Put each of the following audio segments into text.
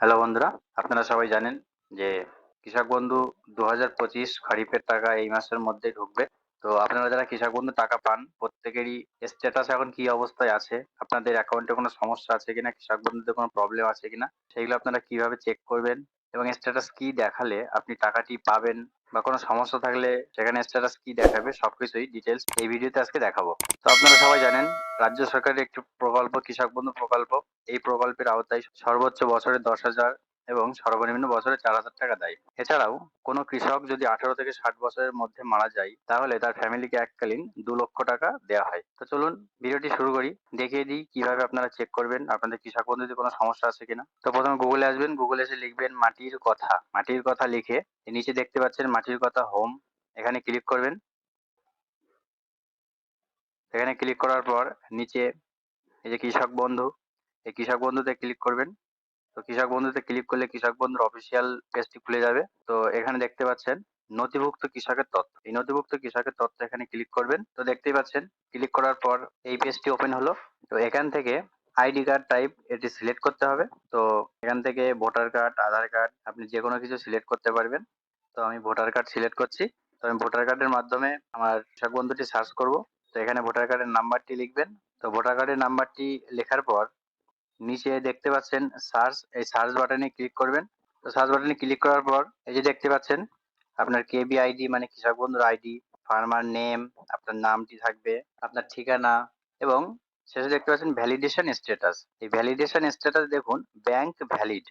Hello বন্ধুরা, আপনারা সবাই জানেন যে কৃষক বন্ধু দু হাজার পঁচিশ খরিফের টাকা এই মাসের মধ্যে ঢুকবে। তো আপনারা যারা কৃষক বন্ধু টাকা পান, প্রত্যেকেরই স্ট্যাটাস এখন কি অবস্থায় আছে, আপনাদের অ্যাকাউন্টে কোনো সমস্যা আছে কিনা, কৃষক বন্ধুদের কোনো প্রবলেম আছে কিনা, সেগুলো আপনারা কীভাবে চেক করবেন এবং স্ট্যাটাস কি দেখালে আপনি টাকাটি পাবেন বা কোনো সমস্যা থাকলে সেখানে স্ট্যাটাস কি দেখাবে, সবকিছুই ডিটেলস এই ভিডিওতে আজকে দেখাবো। তো আপনারা সবাই জানেন, রাজ্য সরকারের একটি প্রকল্প, কৃষক বন্ধু প্রকল্প, এই প্রকল্পের আওতায় সর্বোচ্চ বছরে দশ হাজার এবং সর্বনিম্ন বছরে চার হাজার টাকা দেয়। এছাড়াও, কোনো কৃষক যদি আঠারো থেকে ষাট বছরের মধ্যে মারা যায়, তাহলে তার ফ্যামিলিকে এককালীন দু লক্ষ টাকা দেওয়া হয়। তো চলুন, ভিডিওটি শুরু করি। দেখিয়ে দিই কীভাবে আপনারা চেক করবেন আপনাদের কৃষক বন্ধুতে কোনো সমস্যা আছে কিনা। তো প্রথমে গুগলে আসবেন গুগলে এসে লিখবেন মাটির কথা। মাটির কথা লিখে নিচে দেখতে পাচ্ছেন মাটির কথা হোম এখানে ক্লিক করবেন। এখানে ক্লিক করার পর নিচে এই যে কৃষক বন্ধু, এই কৃষক বন্ধুতে ক্লিক করবেন। কৃষক বন্ধুতে ক্লিক করলে কৃষক বন্ধুর অফিসিয়াল পেজটি খুলে যাবে। তো এখানে দেখতে পাচ্ছেন নথিভুক্ত কৃষকের তথ্য। এই নথিভুক্ত কৃষকের তথ্য এখানে ক্লিক করবেন। তো দেখতেই পাচ্ছেন ক্লিক করার পর এই পেজটি ওপেন হলো। তো এখান থেকে আইডি কার্ড টাইপ এটি সিলেক্ট করতে হবে। তো এখান থেকে ভোটার কার্ড আধার কার্ড আপনি যে কোনো কিছু সিলেক্ট করতে পারবেন। তো আমি ভোটার কার্ড সিলেক্ট করছি। তো আমি ভোটার কার্ডের মাধ্যমে আমার কৃষক বন্ধুটি সার্চ করব। তো এখানে ভোটার কার্ডের নাম্বারটি লিখবেন। তো ভোটার কার্ডের নাম্বারটি লেখার পর নিচে দেখতে পাচ্ছেন সার্চ এই সার্চ বাটনে ক্লিক করবেন। তো সার্চ বাটনে ক্লিক করার পর এই যে দেখতে পাচ্ছেন, আপনার কেবি আইডি মানে কৃষক বন্ধুর আইডি ফার্মার নেম আপনার নামটি থাকবে, আপনার ঠিকানা এবং শেষে দেখতে পাচ্ছেন ভ্যালিডেশন স্ট্যাটাস এই ভ্যালিডেশন স্ট্যাটাস দেখুন ব্যাংক ভ্যালিড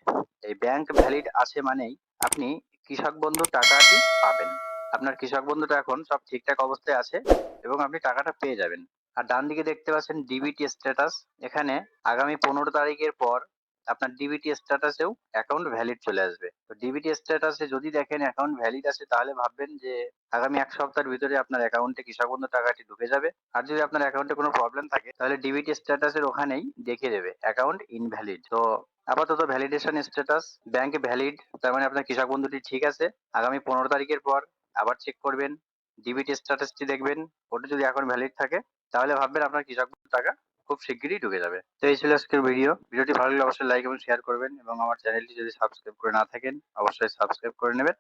এই ব্যাংক ভ্যালিড আছে মানেই আপনি কৃষক বন্ধু টাকাটি পাবেন। আপনার কৃষক বন্ধুটা এখন সব ঠিকঠাক অবস্থায় আছে এবং আপনি টাকাটা পেয়ে যাবেন। আর ডান দিকে দেখতে পাচ্ছেন ডিবিটি স্ট্যাটাস এখানে আগামী পনেরো তারিখের পর আপনার ডিবিটি স্ট্যাটাসেও অ্যাকাউন্ট ভ্যালিড চলে আসবে। তো ডিবিটি স্ট্যাটাসে যদি দেখেন অ্যাকাউন্ট ভ্যালিড আছে, তাহলে ভাববেন যে আগামী এক সপ্তাহের ভিতরে আপনার অ্যাকাউন্টে কৃষক বন্ধু টাকাটি ঢুকে যাবে। আর যদি আপনার অ্যাকাউন্টে কোনো প্রবলেম থাকে, তাহলে ডিবিটি স্ট্যাটাসের ওখানেই দেখে দেবে অ্যাকাউন্ট ইনভ্যালিড তো আপাতত ভ্যালিডেশন স্ট্যাটাস ব্যাংকে ভ্যালিড তার মানে আপনার কৃষক বন্ধুটি ঠিক আছে। আগামী পনেরো তারিখের পর আবার চেক করবেন ডিবিটি স্ট্যাটাসটি দেখবেন, ওটা যদি এখন ভ্যালিড থাকে তাহলে ভাববেন আপনার কৃষক বন্ধুর টাকা খুব শিগগিরই ঢুকে যাবে। তো এই ছিল আজকের ভিডিও ভিডিওটি ভালো লাগলে অবশ্যই লাইক এবং শেয়ার করবেন এবং আমার চ্যানেলটি যদি সাবস্ক্রাইব করে না থাকেন, অবশ্যই সাবস্ক্রাইব করে নেবেন।